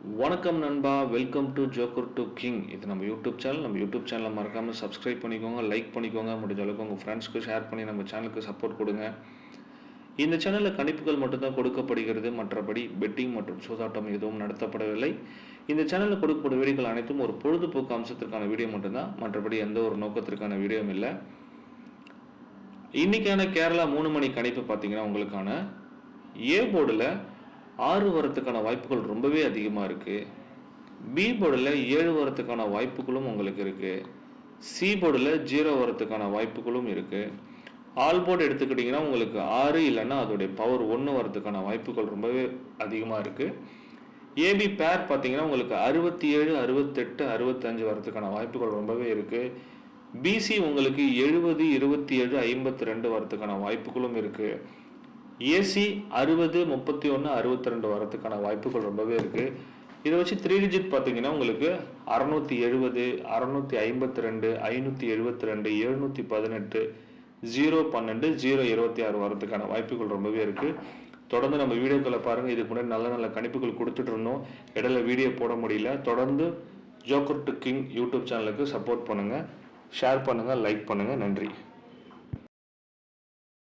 வணக்கம் நண்பா welcome to joker to king இது நம்ம யூடியூப் சேனல் நம்ம யூடியூப் சேனலை மறக்காமல் சப்ஸ்கிரைப் பண்ணிக்கோங்க லைக் பண்ணிக்கோங்க. முடிஞ்ச அளவுக்கு உங்கள் ஃப்ரெண்ட்ஸ்க்கு ஷேர் பண்ணி நம்ம சேனலுக்கு சப்போர்ட் கொடுங்க. இந்த சேனலில் கணிப்புகள் மட்டும்தான் கொடுக்கப்படுகிறது. மற்றபடி பெட்டிங் மற்றும் சூதாட்டம் எதுவும் நடத்தப்படவில்லை. இந்த சேனலில் கொடுக்கப்படும் வீடியோக்கள் அனைத்தும் ஒரு பொழுதுபோக்கு அம்சத்திற்கான வீடியோ மட்டும்தான். மற்றபடி எந்த ஒரு நோக்கத்திற்கான வீடியோவும் இல்லை. இன்னைக்கான கேரளா மூணு மணி கணிப்பு பார்த்தீங்கன்னா உங்களுக்கான ஏ போர்டில் ஆறு வரத்துக்கான வாய்ப்புகள் ரொம்பவே அதிகமாக இருக்குது பி போர்டில் ஏழு வரத்துக்கான வாய்ப்புகளும் உங்களுக்கு இருக்குது சி போர்டில் ஜீரோ வரத்துக்கான வாய்ப்புகளும் இருக்குது ஆல் போர்டு எடுத்துக்கிட்டிங்கன்னா உங்களுக்கு ஆறு இல்லைன்னா அதோடைய பவர் ஒன்று வரதுக்கான வாய்ப்புகள் ரொம்பவே அதிகமாக இருக்குது ஏபி பேர் பார்த்தீங்கன்னா உங்களுக்கு அறுபத்தி ஏழு அறுபத்தெட்டு அறுபத்தஞ்சு வரதுக்கான வாய்ப்புகள் ரொம்பவே இருக்குது பிசி உங்களுக்கு எழுபது இருபத்தி ஏழு ஐம்பத்தி ரெண்டு வரதுக்கான வாய்ப்புகளும் இருக்குது ஏசி அறுபது முப்பத்தி ஒன்று அறுபத்தி ரெண்டு வரதுக்கான வாய்ப்புகள் ரொம்பவே இருக்குது இதை வச்சு த்ரீ டிஜிட் பார்த்தீங்கன்னா உங்களுக்கு அறநூற்றி எழுபது அறநூற்றி ஐம்பத்தி ரெண்டு ஐநூற்றி எழுபத்தி ரெண்டு எழுநூற்றி பதினெட்டு ஜீரோ பன்னெண்டு ஜீரோ இருபத்தி ஆறு வரதுக்கான வாய்ப்புகள் ரொம்பவே இருக்குது தொடர்ந்து நம்ம வீடியோக்களை பாருங்கள் இதுக்கு முன்னாடி நல்ல நல்ல கணிப்புகள் கொடுத்துட்டு இருந்தோம். இடையில வீடியோ போட முடியல. தொடர்ந்து ஜோக்கர் டு கிங் யூடியூப் சேனலுக்கு சப்போர்ட் பண்ணுங்கள் ஷேர் பண்ணுங்கள் லைக் பண்ணுங்கள் நன்றி.